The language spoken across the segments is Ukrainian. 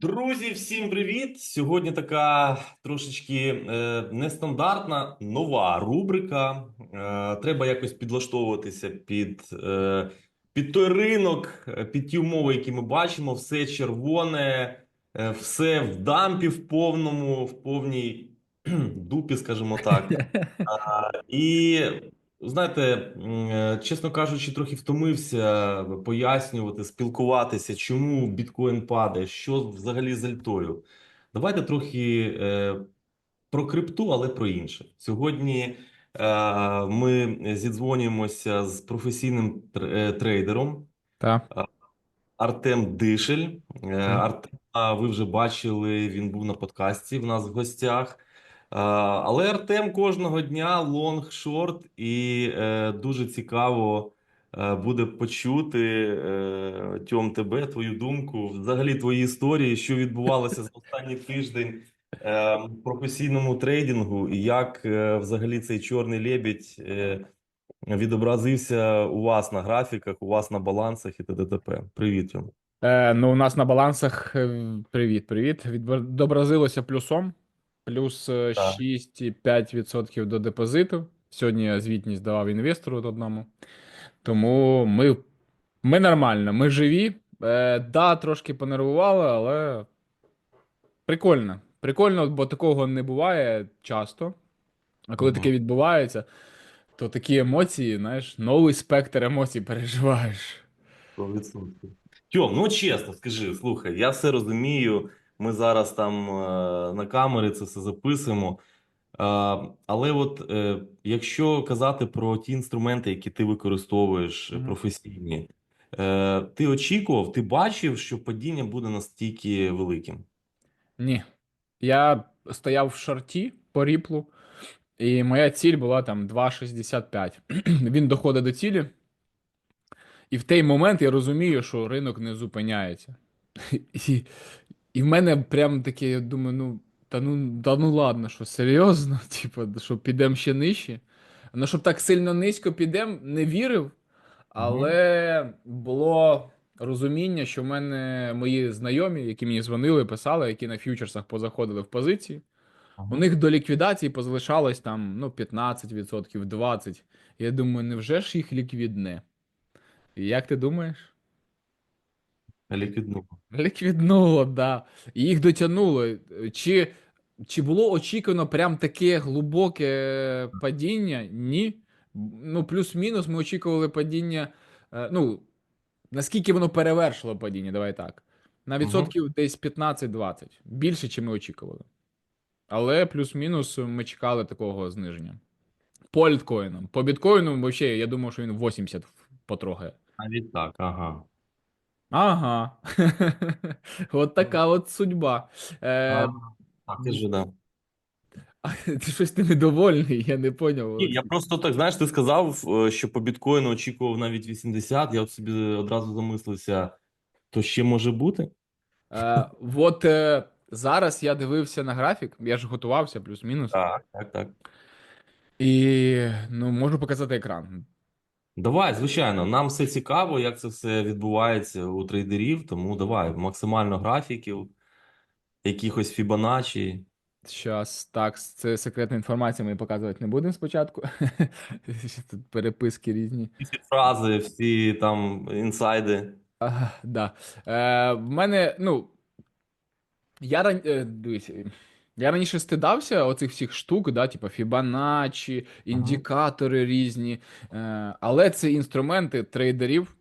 Друзі, всім привіт! Сьогодні така трошечки е, нестандартна нова рубрика. Е, треба якось підлаштовуватися під, е, під той ринок, е, під ті умови, які ми бачимо. Все червоне, е, все в дампі в повному, в повній дупі, скажімо так. А, І знаєте, е, чесно кажучи, трохи втомився пояснювати, спілкуватися, чому біткоін падає, що взагалі з альтою. Давайте трохи е, про крипту, але про інше. Сьогодні е, ми зідзвонюємося з професійним тр- трейдером. Так. Артем Дишель. Е, Артема ви вже бачили, він був на подкасті в нас в гостях. Е, Але Артем кожного дня лонг, шорт, і е, дуже цікаво е, буде почути Тьом тебе, твою думку, взагалі твої історії, що відбувалося за останній тиждень професійному трейдингу, і як взагалі цей чорний лебідь відобразився у вас на графіках, у вас на балансах і т.д. Привіт, Тьом. Е, ну, у нас на балансах привіт, привіт. Відобразилося плюсом. Плюс е, Так. 6,5% до депозиту. Сьогодні я звітність давав інвестору одному. Тому ми, ми нормально, ми живі. Е, да, трошки понервували, але прикольно. Прикольно, бо такого не буває часто. А коли таке відбувається, то такі емоції, знаєш, новий спектр емоцій переживаєш. 100%. Тьом, ну чесно, скажи, слухай, я все розумію. Ми зараз там е, на камери це все записуємо. Е, але от е, якщо казати про ті інструменти, які ти використовуєш е, Мгм. професійні, е, ти очікував, ти бачив, що падіння буде настільки великим? Ні. Я стояв в шорті по ріплу, і моя ціль була там 2,65. Він доходить до цілі, і в той момент я розумію, що ринок не зупиняється. І, і в мене прям таке, я думаю, ну, та ну, та ну ладно, що серйозно, типу, що підемо ще нижче. Ну, щоб так сильно низько підемо, не вірив, але було розуміння, що в мене мої знайомі, які мені дзвонили, писали, які на фьючерсах позаходили в позиції. У них до ліквідації позалишалось там ну, 15%, 20%. Я думаю, невже ж їх ліквідне? Як ти думаєш? Ліквідно. Ліквіднуло, да. І їх дотягнуло. Чи, чи було очікувано прям таке глибоке падіння? Ні. Ну, плюс-мінус, ми очікували падіння. е, Ну, наскільки воно перевершило падіння, давай так. На відсотків десь 15-20. Більше, чим ми очікували. Але плюс-мінус ми чекали такого зниження. По альткоїнам. По біткоїну, взагалі, я думав, що він 80 потрогає. Навіть так, ага. Ага. От така от судьба. Е, А, Так, кажи, да. а ти щось ти недовольний, я не поняв. Ні, я просто так, знаєш, ти сказав, е, що по біткоїну очікував навіть 80, я от собі одразу замислився, то ще може бути? Е, от е, зараз я дивився на графік, я ж готувався, плюс-мінус. Так, так, так. І ну, можу показати екран. Давай, звичайно, нам все цікаво, як це все відбувається у трейдерів, тому давай, максимально графіків, якихось Фібоначчі. Щас, так, це секретна інформація, ми показувати не будемо спочатку. Тут переписки різні. Всі фрази, всі там інсайди. Ага, да. Е, в мене, ну. Я ран... е, я раніше стидався оцих всіх штук, да, типу Fibonacci, індикатори різні. Е, але це інструменти трейдерів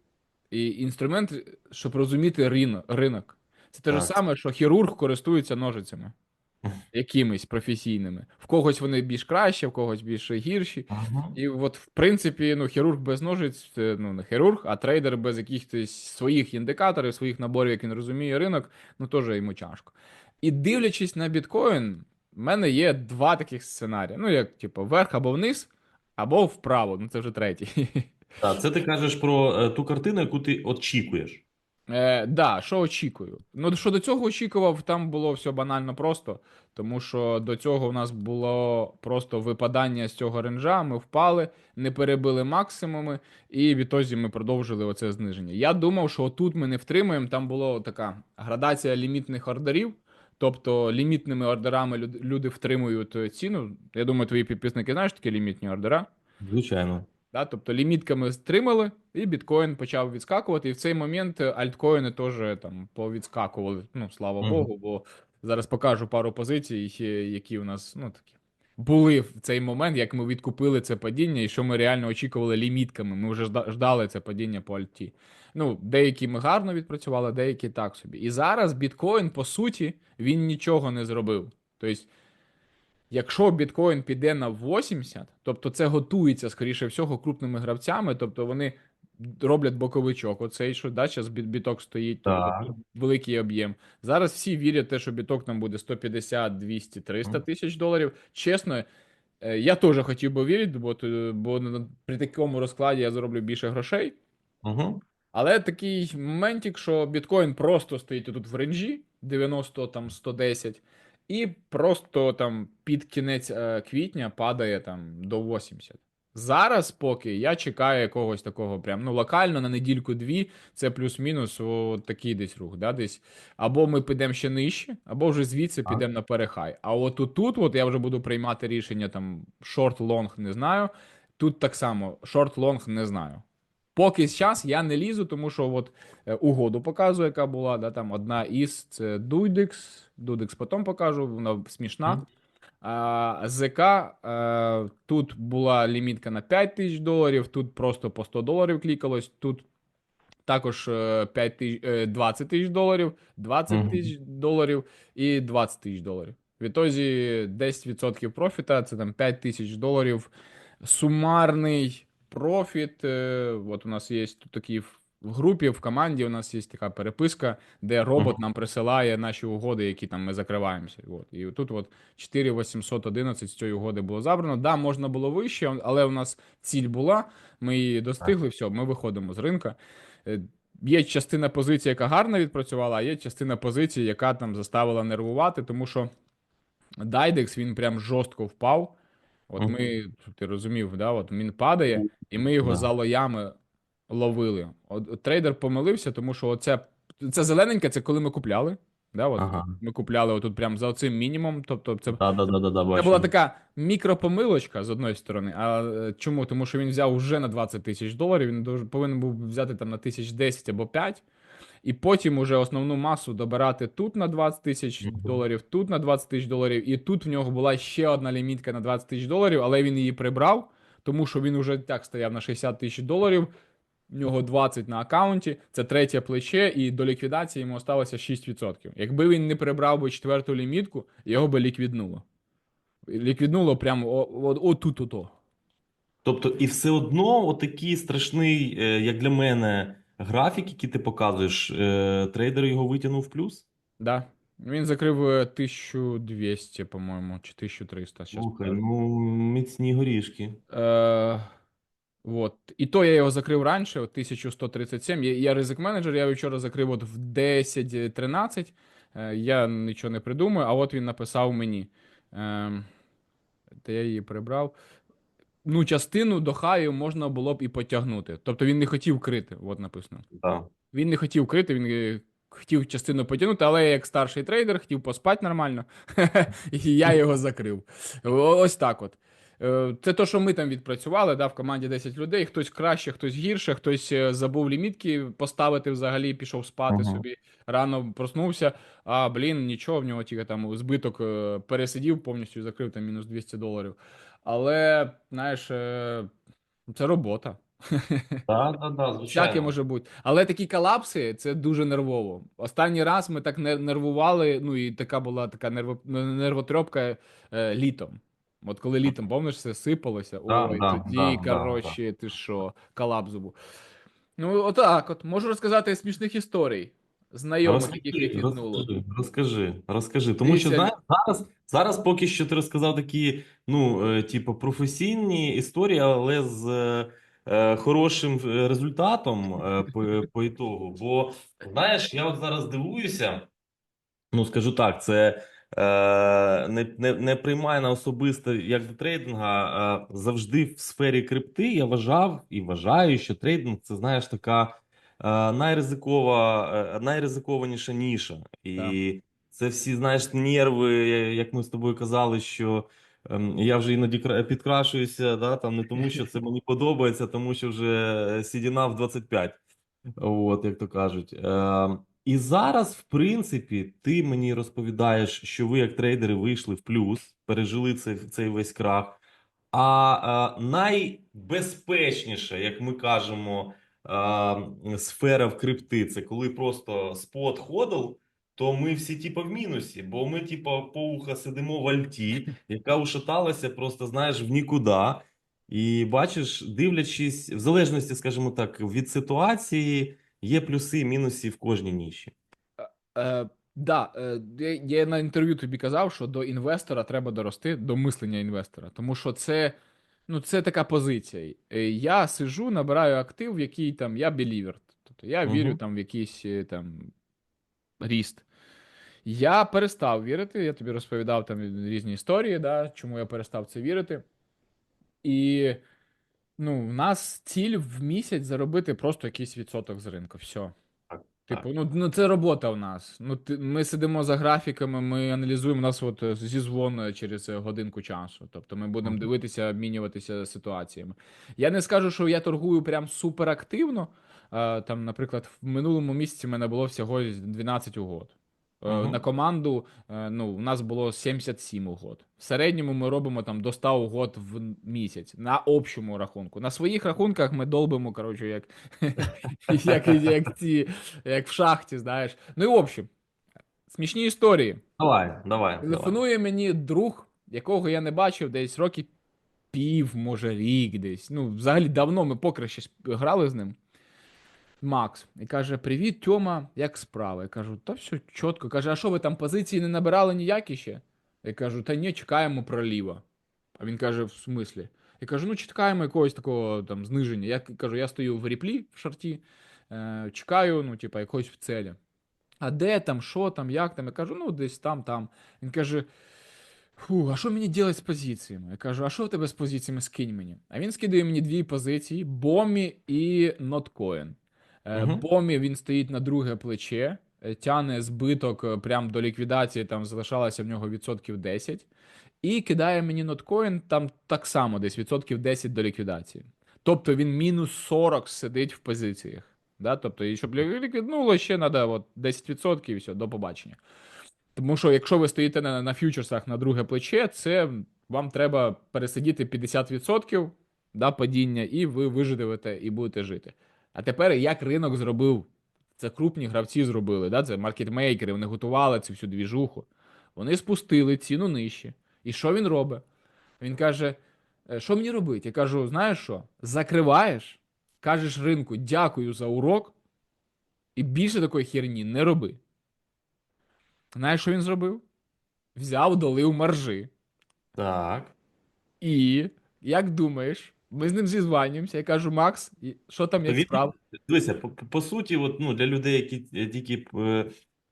і інструмент, щоб розуміти ринок. ринок. Це те ж Так. саме, що хірург користується ножицями якимись професійними. В когось вони більш краще, в когось більш гірші. Ага. І от, в принципі, ну, хірург без ножиць, це, ну, не хірург, а трейдер без якихось своїх індикаторів, своїх наборів, як він розуміє ринок, ну теж йому тяжко. І дивлячись на біткоін, в мене є два таких сценарії. Ну, як, типу, вверх або вниз, або вправо. Ну, це вже третій. Так, це ти кажеш про е, ту картину, яку ти очікуєш. Е, да, що очікую? Ну, що до цього очікував, там було все банально просто, тому що до цього в нас було просто випадання з цього ренжа, ми впали, не перебили максимуми, і відтоді ми продовжили оце зниження. Я думав, що тут ми не втримаємо. Там була така градація лімітних ордерів. Тобто лімітними ордерами люд- люди втримують е, ціну. Я думаю, твої підписники знають такі лімітні ордера. Звичайно. Да? Тобто лімітками стримали, і біткоін почав відскакувати. І в цей момент е, альткоїни теж там повідскакували. Ну, слава Мгм. Богу, бо зараз покажу пару позицій, е, які у нас ну, такі. Були в цей момент, як ми відкупили це падіння, і що ми реально очікували лімітками. Ми вже ждали це падіння по альті. Ну, деякі ми гарно відпрацювали, деякі так собі. І зараз біткоін, по суті, він нічого не зробив. Тобто, Якщо біткоін піде на 80, тобто це готується, скоріше всього, крупними гравцями, тобто вони роблять боковичок. Оцей, що да, зараз біток стоїть, тобто великий об'єм. Зараз всі вірять те, що біток там буде 150, 200, 300 тисяч доларів. Чесно, е, я теж хотів би вірити, бо, бо при такому розкладі я зароблю більше грошей. Угу. Але такий моментик, що біткоін просто стоїть тут в ренжі 90 там 110, і просто там під кінець е, квітня падає там до 80. Зараз, поки я чекаю якогось такого, прям ну локально на недільку-дві, це плюс-мінус такий десь рух. Да, десь. Або ми підемо ще нижче, або вже звідси підемо на перехай. А от тут, от я вже буду приймати рішення там шорт-лонг, не знаю. Тут так само шорт-лонг не знаю. Поки зараз я не лізу, тому що от е, угоду показую, яка була, да, там одна із це Dudex, Dudex потім покажу, вона смішна. А, ЗК е, тут була лімітка на 5 тисяч доларів, тут просто по 100 доларів клікалось, тут також е, 5 тисяч, е, 20 тисяч доларів, 20 Мгм. тисяч доларів і 20 тисяч доларів. Відтоді 10% профіта, це там 5 тисяч доларів. Сумарний профіт. е, От у нас є тут такі в групі, в команді у нас є така переписка, де робот нам присилає наші угоди, які там ми закриваємося. От. І тут от 4811 з цієї угоди було забрано. Да, можна було вище, але у нас ціль була, ми її достигли, все, ми виходимо з ринка. Е, Є частина позиції, яка гарно відпрацювала, а є частина позиції, яка там заставила нервувати, тому що Дайдекс він прям жорстко впав. От ми, ти розумів, да, от він падає, і ми його Да. за лоями ловили. От, от трейдер помилився, тому що оце, це зелененьке, це коли ми купляли. Да, от, Ага. Ми купляли отут прям за оцим мінімум. Тобто, це Да, да, да, да, да, це бачу. була така мікропомилочка з одної сторони. А е, чому? Тому що він взяв вже на 20 тисяч доларів. Він повинен був взяти там на тисяч 10 або 5. І потім уже основну масу добирати тут на 20 тисяч доларів, тут на 20 тисяч доларів, і тут в нього була ще одна лімітка на 20 тисяч доларів, але він її прибрав, тому що він уже так стояв на 60 тисяч доларів. В нього 20 на аккаунті, це третє плече, і до ліквідації йому осталося 6%. Якби він не прибрав би четверту лімітку, його би ліквіднуло. Ліквіднуло прямо о- о- отут ото. Тобто, і все одно, отакий страшний, е, як для мене, графік, який ти показуєш, е, трейдер його витягнув в плюс? Да. Він закрив е, 1200, по-моєму, чи 1300. Слухай, ну міцні горішки. Е, вот. І то я його закрив раніше, 1137. Я, я ризик менеджер, я його вчора закрив от в 10.13. Е, я нічого не придумаю, а от він написав мені. Е, та я її прибрав. Ну, частину до хаю можна було б і потягнути. Тобто він не хотів крити, от написано. Да. Він не хотів крити, він е, хотів частину потягнути, але я як старший трейдер хотів поспати нормально, і я його закрив. Ось так от. Е, Це то, що ми там відпрацювали, да, в команді 10 людей. Хтось краще, хтось гірше, хтось е, забув лімітки поставити взагалі, пішов спати Ага. собі. Рано проснувся. А блін, нічого, в нього тільки там збиток пересидів повністю закрив там мінус 200 доларів. Але, знаєш, е, це робота. Да, да, да, Всяке звичайно. може бути. Але такі колапси це дуже нервово. Останній раз ми так не- нервували. Ну і така була така нерво, нервотрепка е, літом. От коли літом, помниш, все сипалося. Да, Ой, да, тоді, да, да, ти що, колапс був. Ну, отак, от можу розказати смішних історій. Знайомих, яких Розкажи, відгнуло. розкажи, розкажи, розкажи. Тому що знаєш, зараз, зараз поки що ти розказав такі, ну, е, типу, професійні історії, але з е, хорошим е, результатом е, по, по ітогу. Бо знаєш, я от зараз дивуюся. Ну, скажу так, це е, не, не, не приймай на особисто як до трейдинга. Завжди в сфері крипти я вважав і вважаю, що трейдинг це знаєш така е, найризикова, е, найризикованіша ніша. І це всі, знаєш, нерви, як ми з тобою казали, що ем, я вже іноді підкрашуюся, да, там не тому, що це мені подобається, а тому що вже сідіна в 25. От, як то кажуть. Е, і зараз, в принципі, ти мені розповідаєш, що ви, як трейдери, вийшли в плюс, пережили цей, цей весь крах. А е, найбезпечніше, як ми кажемо, е, сфера в крипти це коли просто спот ходив, то ми всі типа в мінусі, бо ми, типа, по уха сидимо в альті, яка ушаталася просто, знаєш, в нікуди. І бачиш, дивлячись, в залежності, скажімо так, від ситуації, є плюси і мінуси в кожній ніші. Е, да, е, я на інтерв'ю тобі казав, що до інвестора треба дорости, до мислення інвестора. Тому що це, ну, це така позиція. Е, Я сижу, набираю актив, в який там я белівер. Тобто я вірю там в якийсь е, там ріст. Я перестав вірити, я тобі розповідав там різні історії, да, чому я перестав це вірити. І ну, в нас ціль в місяць заробити просто якийсь відсоток з ринку. Все. Типу, ну, ну це робота в нас. Ну, ти, ми сидимо за графіками, ми аналізуємо у нас от зі зізвон е, через е, годинку часу. Тобто ми будемо Мгм. дивитися, обмінюватися ситуаціями. Я не скажу, що я торгую прям суперактивно. Е, Там, наприклад, в минулому місяці в мене було всього 12 угод. Мгм. На команду е, ну, у нас було 77 угод. В середньому ми робимо там до 100 угод в місяць на общому рахунку. На своїх рахунках ми долбимо, коротше, як, як, як, ці, як в шахті, знаєш. Ну і в общем, смішні історії. Давай, давай, давай. Телефонує мені друг, якого я не бачив десь роки пів, може рік десь. Ну, взагалі давно ми покер ще грали з ним. Макс. І каже: Привіт, Тьома, як справи? Я кажу, та все чітко. Каже, а що ви там позиції не набирали ніякі ще? Я кажу, та ні, чекаємо проліва. А він каже, в смислі? Я кажу, ну чекаємо якогось такого там зниження. Я кажу, я стою в ріплі в шарті, е, чекаю, ну, типа, якогось в целі. А де там, що там, як там? Я кажу, ну десь там, там. Він каже: Фу, а що мені робити з позиціями? Я кажу, а що в тебе з позиціями скинь мені? А він скидає мені дві позиції: Бомі і Notcoin. Мгм. Бомі він стоїть на друге плече, е, тяне збиток е, прям до ліквідації, там залишалося в нього відсотків 10. І кидає мені Notcoin там так само, десь відсотків 10 до ліквідації. Тобто він мінус 40 сидить в позиціях. Да? Тобто, і щоб ліквіднуло, ще треба от 10% і все, до побачення. Тому що якщо ви стоїте на, на фьючерсах на друге плече, це вам треба пересидіти 50% да, падіння, і ви виживете і будете жити. А тепер як ринок зробив? Це крупні гравці зробили, да? це маркетмейкери, вони готували цю всю двіжуху. Вони спустили ціну нижче. І що він робить? Він каже: «Е, що мені робити? Я кажу: знаєш що? Закриваєш, кажеш ринку, дякую за урок, і більше такої херні не роби. Знаєш, що він зробив? Взяв, долив маржи. Так. І, як думаєш, ми з ним зізванюємося. Я кажу, Макс, що там є як він- справа? Дивися, по, по- суті, от, ну, для людей, які тільки е,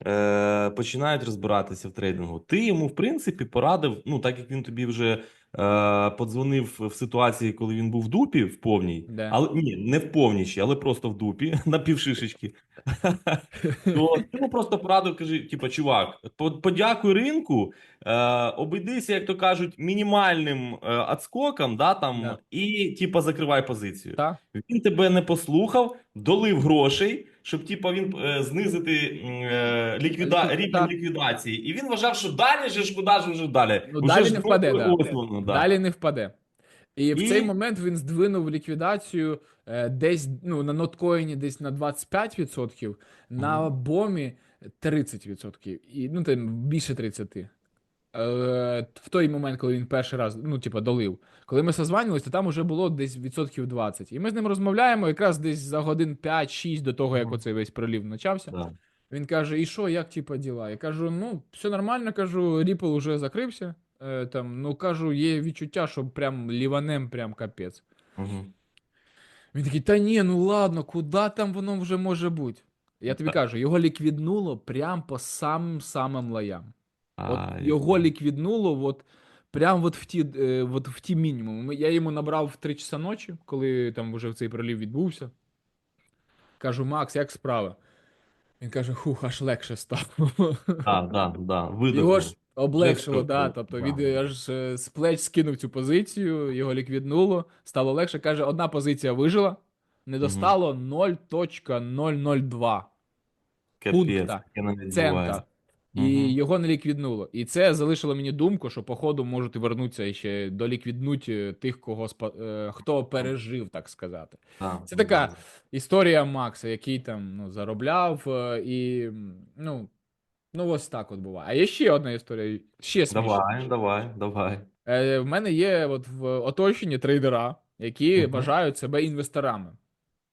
е, починають розбиратися в трейдингу, ти йому, в принципі, порадив, ну, так як він тобі вже е, подзвонив в ситуації, коли він був в дупі в повній, Да. але ні, не в повній але просто в дупі, на півшишечки. То йому просто порадив, кажи, типа, чувак, по- подякуй ринку, е, обійдися, як то кажуть, мінімальним е, отскоком, да, там, Да. і типа закривай позицію. Так? Він тебе не послухав, долив грошей, щоб типа він е, знизити е, ліквіда... Ліквід- рівень так. ліквідації. І він вважав, що далі же ж куди ж вже далі. Ну, далі ж не впаде, да. ось воно, да. Далі не впаде. І в цей момент він здвинув ліквідацію е, десь ну, на ноткоїні десь на 25%, на бомі 30%. І, ну, там більше 30%. Е, в той момент, коли він перший раз, ну, типа, долив. Коли ми созванювалися, то там вже було десь відсотків 20. І ми з ним розмовляємо якраз десь за годин 5-6 до того, як оцей весь пролів почався. Да. Він каже: І що, як типа діла? Я кажу: ну, все нормально, кажу, Ripple уже закрився. Е, там, ну кажу, є відчуття, що прям ліванем, прям капець. Мгм. Він такий, та ні, ну ладно, куди там воно вже може бути? Я тобі кажу, його ліквіднуло прям по самим самим лаям. От А, його ліквіднуло, от прям от в ті, е, от в ті мінімуми. Ми- Я йому набрав в 3 часа ночі, коли там вже цей пролів відбувся. Кажу, Макс, як справи? Він каже, хух, аж легше стало. Да, да, да. Його ж облегшило, да. було, Тобто да. він аж е, з плеч скинув цю позицію, його ліквіднуло, стало легше. Каже, одна позиція вижила, не достало 0.002 Капець, пункта, я навіть цента. І Мгм. його не ліквіднуло. І це залишило мені думку, що походу можуть вернутися і ще доліквіднуть е, тих, кого спа- е, хто пережив, так сказати. Да, Це така да. історія Макса, який там ну, заробляв, е, і ну, ну ось так от буває. А є ще одна історія, ще. Давай, давай, давай. Е, в мене є от в оточенні трейдера, які Мгм. вважають себе інвесторами.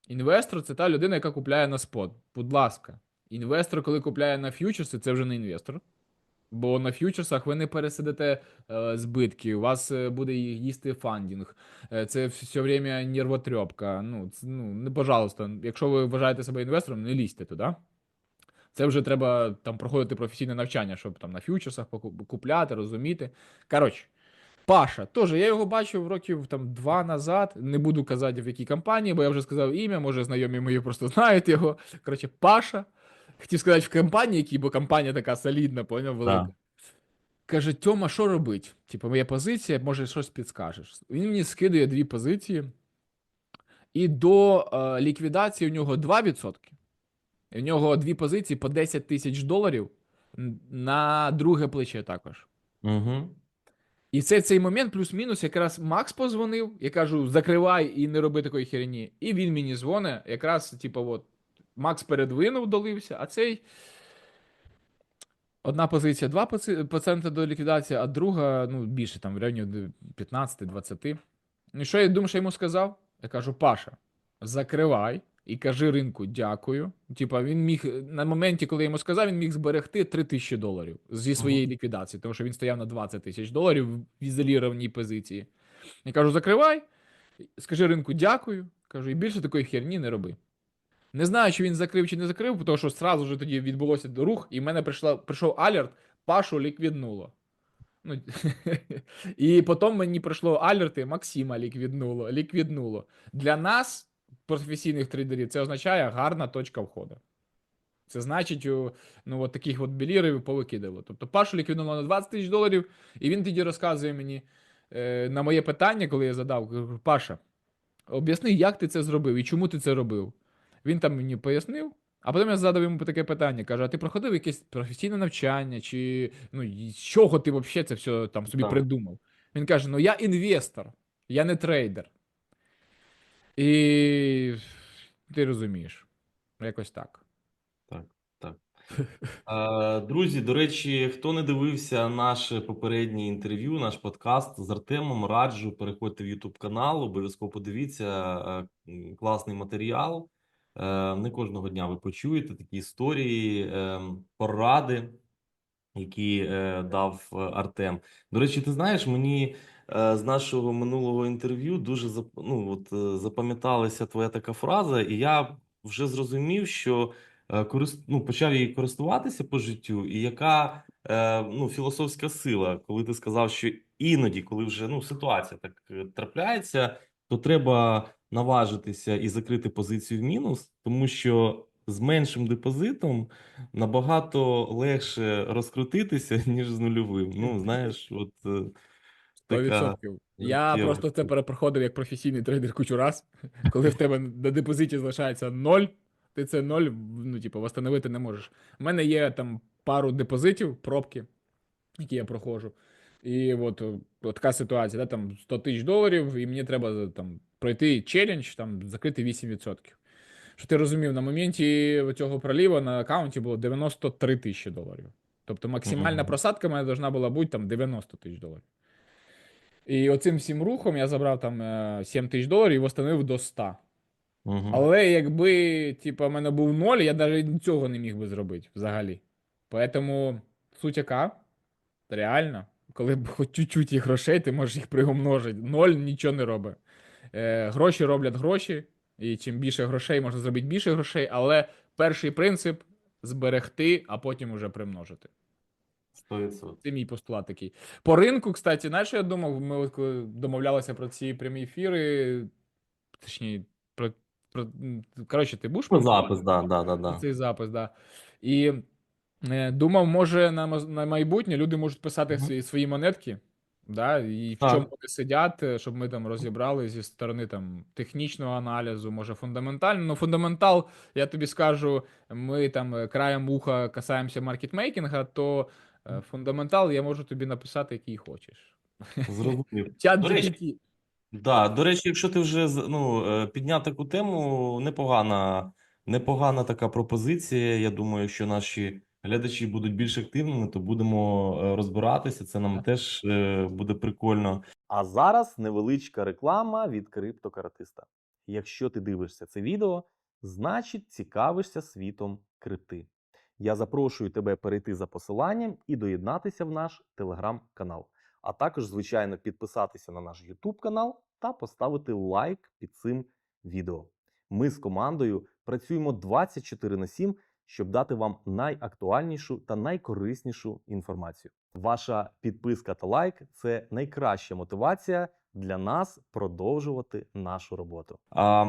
Інвестор це та людина, яка купляє на спот. Будь ласка, інвестор, коли купляє на ф'ючерси, це вже не інвестор. Бо на ф'ючерсах ви не пересидите е, збитки, у вас е, буде їсти фандінг. Е, це все время нервотрепка. Ну, це, ну, не пожалуйста, якщо ви вважаєте себе інвестором, не лізьте туди. Це вже треба там проходити професійне навчання, щоб там на ф'ючерсах купляти, розуміти. Коротше, Паша, теж я його бачив років там два назад. Не буду казати в якій компанії, бо я вже сказав ім'я, може знайомі мої просто знають його. Коротше, Паша. Хотів сказати в компанії, якій, бо компанія така солідна, поняв, велика. Да. Каже, Тьома, що робить? Типу, моя позиція, може, щось підскажеш. Він мені скидує дві позиції, і до е, ліквідації у нього 2%. І в нього дві позиції по 10 тисяч доларів на друге плече також. Угу. І це цей момент, плюс-мінус, якраз Макс позвонив, я кажу, закривай і не роби такої херні. І він мені дзвонить, якраз, типу, от, Макс передвинув, долився, а цей. Одна позиція 2% до ліквідації, а друга, ну, більше, там, в районі 15-20. Ну, і що я думаю, що я йому сказав? Я кажу, Паша, закривай і кажи ринку дякую. Типа, він міг на моменті, коли я йому сказав, він міг зберегти 3 тисячі доларів зі своєї ліквідації, тому що він стояв на 20 тисяч доларів в ізолірованій позиції. Я кажу, закривай, скажи ринку дякую. Кажу, і більше такої херні не роби. Не знаю, чи він закрив чи не закрив, тому що сразу ж тоді відбулося рух, і в мене прийшла, прийшов алерт, Пашу ліквіднуло. Ну, і потім мені прийшло алерти, Максима ліквіднуло, ліквіднуло. Для нас, професійних трейдерів, це означає гарна точка входу. Це значить, ну, от таких от білірів повикидало. Тобто Пашу ліквіднуло на 20 тисяч доларів, і він тоді розказує мені е, на моє питання, коли я задав, Паша, об'ясни, як ти це зробив і чому ти це робив. Він там мені пояснив, а потім я задав йому таке питання: кажу: а ти проходив якесь професійне навчання, чи ну, з чого ти взагалі це все там собі Так. придумав? Він каже: Ну я інвестор, я не трейдер. І ти розумієш, якось так. Так, так. Е, Друзі, до речі, хто не дивився наше попереднє інтерв'ю, наш подкаст з Артемом, раджу, переходьте в YouTube канал, обов'язково подивіться е, класний матеріал. Е, Не кожного дня ви почуєте такі історії, е, поради, які е, дав Артем. До речі, ти знаєш, мені з нашого минулого інтерв'ю дуже ну, от, запам'яталася твоя така фраза, і я вже зрозумів, що ну, почав її користуватися по життю, і яка ну, філософська сила, коли ти сказав, що іноді, коли вже ну, ситуація так трапляється, то треба наважитися і закрити позицію в мінус, тому що з меншим депозитом набагато легше розкрутитися, ніж з нульовим. Ну, знаєш, от е, така 100%. Я життєва просто це перепроходив як професійний трейдер кучу раз. Коли в тебе на депозиті залишається ноль, ти це ноль, ну, типу, восстановити не можеш. У мене є там пару депозитів, пробки, які я проходжу. І от, от така ситуація, да, там 100 тисяч доларів, і мені треба там пройти челендж, там закрити 8%. Що ти розумів, на моменті цього проліву на аккаунті було 93 тисячі доларів. Тобто максимальна Мгм. просадка в мене должна була бути там 90 тисяч доларів. І оцим всім рухом я забрав там е, 7 тисяч доларів і восстановив до 100. Мгм. Але якби, типу, в мене був ноль, я навіть цього не міг би зробити взагалі. Поэтому суть яка, реально, коли б хоч чуть-чуть їх грошей, ти можеш їх приумножити. Ноль нічого не робить. Е, гроші роблять гроші, І чим більше грошей, можна зробити більше грошей, але перший принцип зберегти, а потім уже примножити. 100%. Це мій постулат такий. По ринку, кстати, знаєш, що я думав, ми от коли домовлялися про ці прямі ефіри, точніше, про, про коротше, ти будеш Ну, запис, да, да, да, да. цей запис, да. І е, думав, може на, на майбутнє люди можуть писати свої, свої монетки, да, і в Так. чому вони сидять, е, щоб ми там розібрали зі сторони там технічного аналізу, може фундаментально. Ну, фундаментал, я тобі скажу, ми там е, краєм вуха касаємося маркетмейкінга, то е, фундаментал я можу тобі написати, який хочеш. Зрозумів. Чат До речі, GPT. Да, до речі, якщо ти вже з- ну, е, підняв таку тему, непогана, непогана така пропозиція. Я думаю, що наші глядачі будуть більш активними, то будемо е, розбиратися. Це нам теж е, буде прикольно. А зараз невеличка реклама від криптокаратиста. Якщо ти дивишся це відео, значить цікавишся світом крипти. Я запрошую тебе перейти за посиланням і доєднатися в наш телеграм-канал а також, звичайно, підписатися на наш YouTube канал та поставити лайк під цим відео. Ми з командою працюємо 24 на 7, щоб дати вам найактуальнішу та найкориснішу інформацію. Ваша підписка та лайк це найкраща мотивація для нас продовжувати нашу роботу. А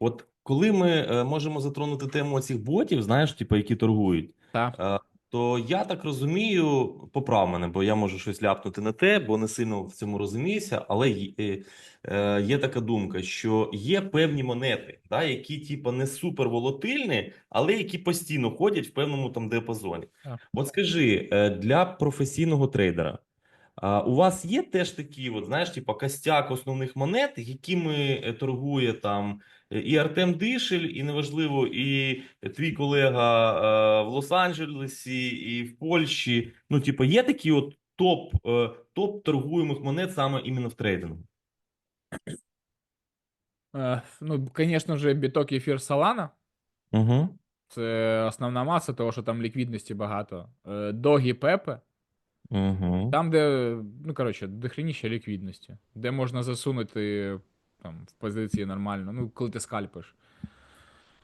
от коли ми е, можемо затронути тему цих ботів, знаєш, типу, які торгують, Так. То я так розумію, поправ мене, бо я можу щось ляпнути на те, бо не сильно в цьому розуміюся. Але є, е, е, є така думка, що є певні монети, да, які типу, не супер волатильні, але які постійно ходять в певному там діапазоні. От скажи, е, для професійного трейдера. А у вас є теж такі, от, знаєш, типу, костяк основних монет, якими е, торгує там е, і Артем Дишель, і неважливо, і твій колега е, в Лос-Анджелесі, і в Польщі. Ну, типу, є такі от топ, топ торгуємих монет саме іменно в трейдингу. Ну, звісно ж, біток ефір Solana. Угу. Це основна маса, того, що там ліквідності багато. Догі Пепе, Угу. там, де, ну, коротше, дохреніще ліквідності, де можна засунути там, в позиції нормально, ну, коли ти скальпиш.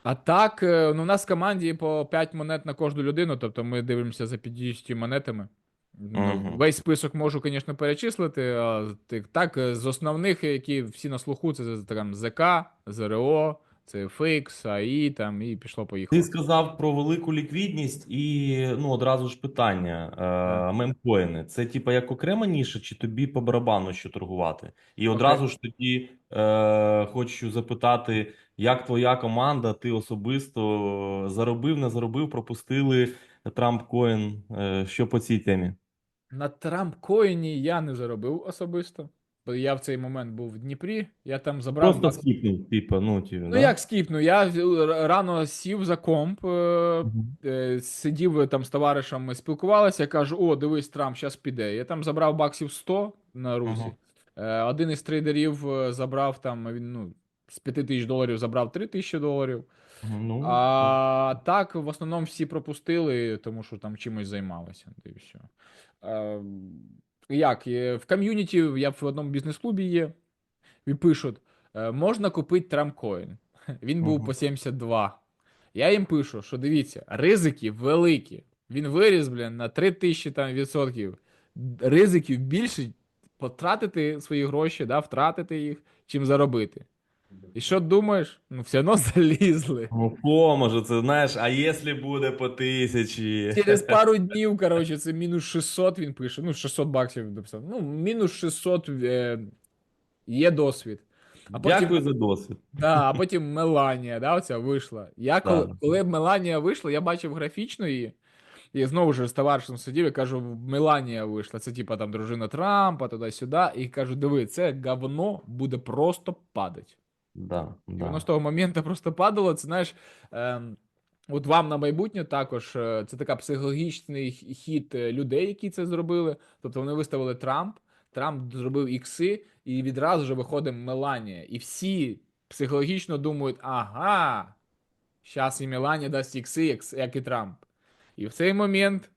А так, е, ну, у нас в команді по 5 монет на кожну людину, тобто ми дивимося за 50 монетами. Мгм. Весь список можу, звісно, перечислити. А так, так, е, з основних, які всі на слуху, це там ЗК, ЗРО, це FX, АІ, там, і пішло поїхало. Ти сказав про велику ліквідність і ну одразу ж питання. Е, мемкоїни. Це типа як окрема ніша, чи тобі по барабану що торгувати? І одразу ж тоді е, хочу запитати, як твоя команда, ти особисто заробив, не заробив, пропустили Трамп Коін. Е, що по цій темі? На Трамп коїні я не заробив особисто. Я в цей момент був в Дніпрі, я там забрав. Просто бак- скіпнув, типа, ну ті, Ну да? як скіпну? Я рано сів за комп, е, сидів там з товаришами, спілкувалися. Я кажу: о, дивись, Трамп зараз піде. Я там забрав баксів 100 на русі. Ага. Е, Один із трейдерів забрав там, він ну, з 5 тисяч доларів забрав 3 тисячі доларів. Ну, А так, в основному всі пропустили, тому що там чимось займалися. Все. Як? е, В ком'юніті я в одному бізнес-клубі є, і пишуть: е, можна купити трамкоін. Він був по 72. Я їм пишу, що дивіться, ризики великі. Він виріс, блін, на 3000 там, відсотків. Ризиків більше потратити свої гроші, да, втратити їх, чим заробити. І що думаєш? Ну, все одно залізли. Ну, поможе, це знаєш, а якщо буде по тисячі? Через пару днів, коротше, це мінус 600 він пише. Ну, 600 баксів написав. Ну, мінус 600 е, є досвід. А потім, Дякую за досвід. да, а потім Меланія, да, оця вийшла. Я коли, Да. коли Меланія вийшла, я бачив графічно її. І знову ж з товаришем сидів, я кажу, Меланія вийшла. Це типа там дружина Трампа, туди-сюди. І кажу, диви, це говно буде просто падати. Да, І да. воно з того моменту просто падало. Це знаєш, ем, от вам на майбутнє також е, це така психологічний хід е, людей, які це зробили. Тобто вони виставили Трамп, Трамп зробив ікси, і відразу ж виходить Меланія. І всі психологічно думають: ага, зараз і Меланія дасть ікси, як, як і Трамп. І в цей момент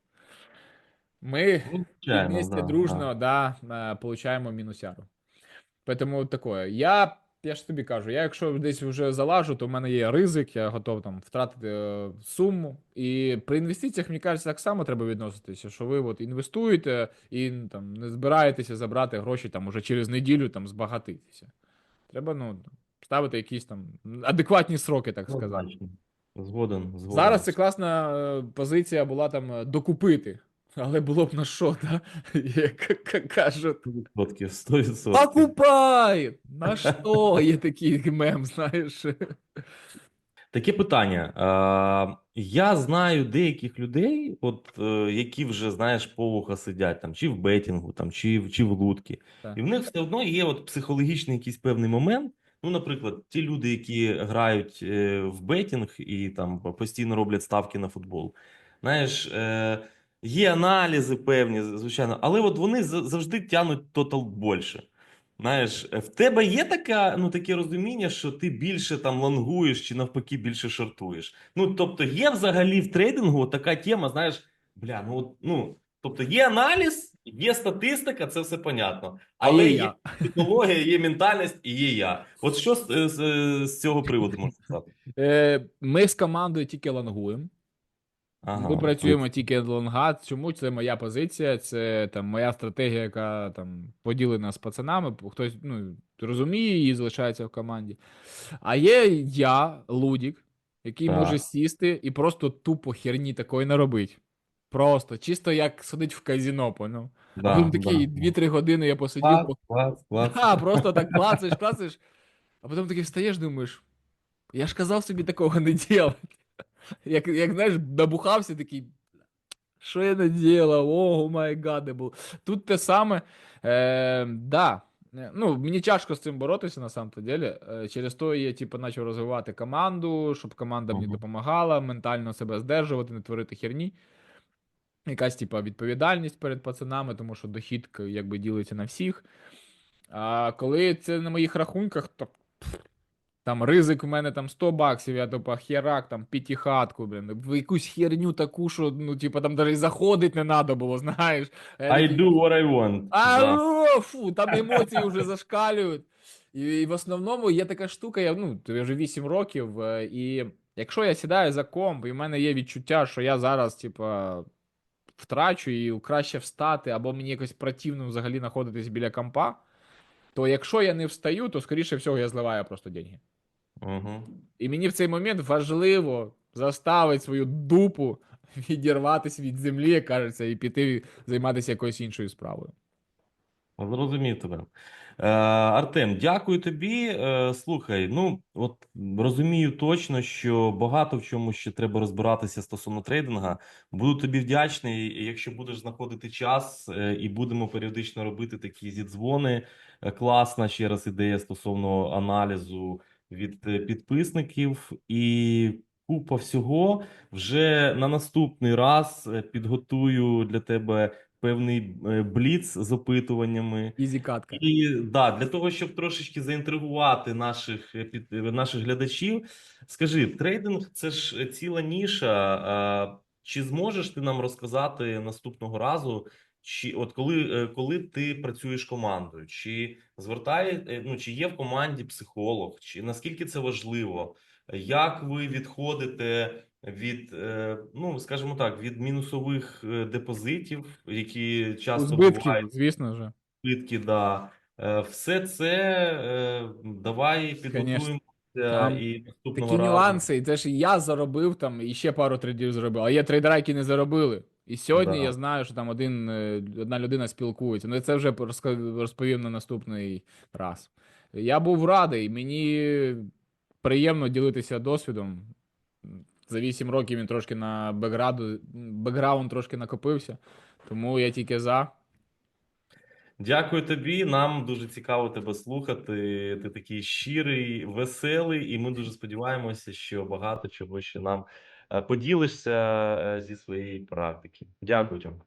ми вместе да, дружно, да, э, получаємо мінусяру. Поэтому такое. Я я ж тобі кажу, я якщо десь вже залажу, то в мене є ризик, я готов там втратити е, суму. І при інвестиціях, мені кажеться, так само треба відноситися, що ви от інвестуєте і там не збираєтеся забрати гроші там уже через неділю там збагатитися. Треба ну, ставити якісь там адекватні сроки, так сказати. Згоден, згоден. Зараз це класна е, позиція була там е, докупити, але було б на що, да? як кажуть. 100%. 100%. Покупай! На що? Є такий мем, знаєш. Таке питання. Я знаю деяких людей, от, е, які вже, знаєш, повуха сидять там, чи в бетінгу, там, чи, чи в лутки. Так. І в них все одно є от психологічний якийсь певний момент. Ну, наприклад, ті люди, які грають е, в бетінг і там постійно роблять ставки на футбол. Знаєш, е, є аналізи певні, звичайно, але от вони за- завжди тянуть тотал більше. Знаєш, е, в тебе є така, ну, таке розуміння, що ти більше там лонгуєш чи навпаки більше шортуєш. Ну, тобто, є взагалі в трейдингу така тема, знаєш, бля, ну, от, ну, тобто є аналіз, є статистика, це все понятно. Але є є я. психологія, є ментальність і є я. От що з, з, з цього приводу можна сказати? Е, Ми з командою тільки лонгуємо. Ага. Ми працюємо тільки лонга. Чому це моя позиція? Це там моя стратегія, яка там поділена з пацанами. Хтось ну, розуміє її, залишається в команді. А є я, Лудік, який Так. може сісти і просто тупо херні такої наробить. Просто, чисто як сидить в казіно, поняв? Да, потім такий да. 2-3 години я посидів, Клас, клас, клас. Да, просто так клацаєш, клацаєш, а потім такий встаєш, думаєш, я ж казав собі такого не делать. Як, як знаєш, набухався такий. Що я не делав? О, май гад, був. Тут те саме. Е, да. Е, Ну, мені тяжко з цим боротися на самом-то деле. Через то я типу, почав розвивати команду, щоб команда мені допомагала, ментально себе здержувати, не творити херні. Якась, типа, відповідальність перед пацанами, тому що дохід якби ділиться на всіх. А коли це на моїх рахунках, то там ризик в мене там 100 баксів, я типа херак, там п'ятихатку, блін, в якусь херню таку, що ну, типа там навіть заходить не треба було, знаєш. I do what I want. а, Да. о, фу, там емоції вже зашкалюють. І, і в основному є така штука, я, ну, я вже 8 років, е, і якщо я сідаю за комп, і в мене є відчуття, що я зараз, типа, втрачу і краще встати, або мені якось противно взагалі знаходитись біля компа, то якщо я не встаю, то скоріше всього я зливаю просто деньги. Мгм. І мені в цей момент важливо заставити свою дупу відірватися від землі, як кажеться, і піти займатися якоюсь іншою справою. Зрозумів тебе. Е, Артем, дякую тобі. Е, слухай, ну от розумію точно, що багато в чому ще треба розбиратися стосовно трейдинга. Буду тобі вдячний, якщо будеш знаходити час, е, і будемо періодично робити такі зідзвони. Е, класна ще раз ідея стосовно аналізу від е, підписників і купа всього. Вже на наступний раз е, підготую для тебе певний е, бліц з опитуваннями. Ізі катка. І да, для того, щоб трошечки заінтригувати наших під наших глядачів, скажи, трейдинг це ж ціла ніша. Чи зможеш ти нам розказати наступного разу? Чи от коли, е, коли ти працюєш командою, чи звертає, е, ну чи є в команді психолог, чи наскільки це важливо? Як ви відходите від, е, ну скажімо так, від мінусових депозитів, які часто Збитків, бувають звісно ж. збитки, да. Все це давай підготуємося Там і наступного Такі разу. нюанси, і це ж я заробив там, і ще пару трейдерів заробив, а є трейдера, які не заробили. І сьогодні Да. я знаю, що там один, е, одна людина спілкується. Ну це вже розповім на наступний раз. Я був радий, мені приємно ділитися досвідом. За 8 років він трошки на бекграду, бекграунд трошки накопився, тому я тільки за. Дякую тобі. Нам дуже цікаво тебе слухати. Ти такий щирий, веселий, і ми дуже сподіваємося, що багато чого ще нам поділишся е, зі своєї практики. Дякую, Тьом.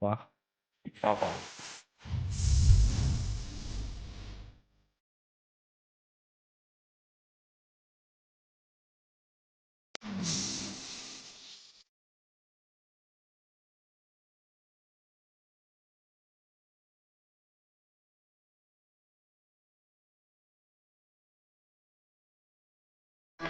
Па. Па-па.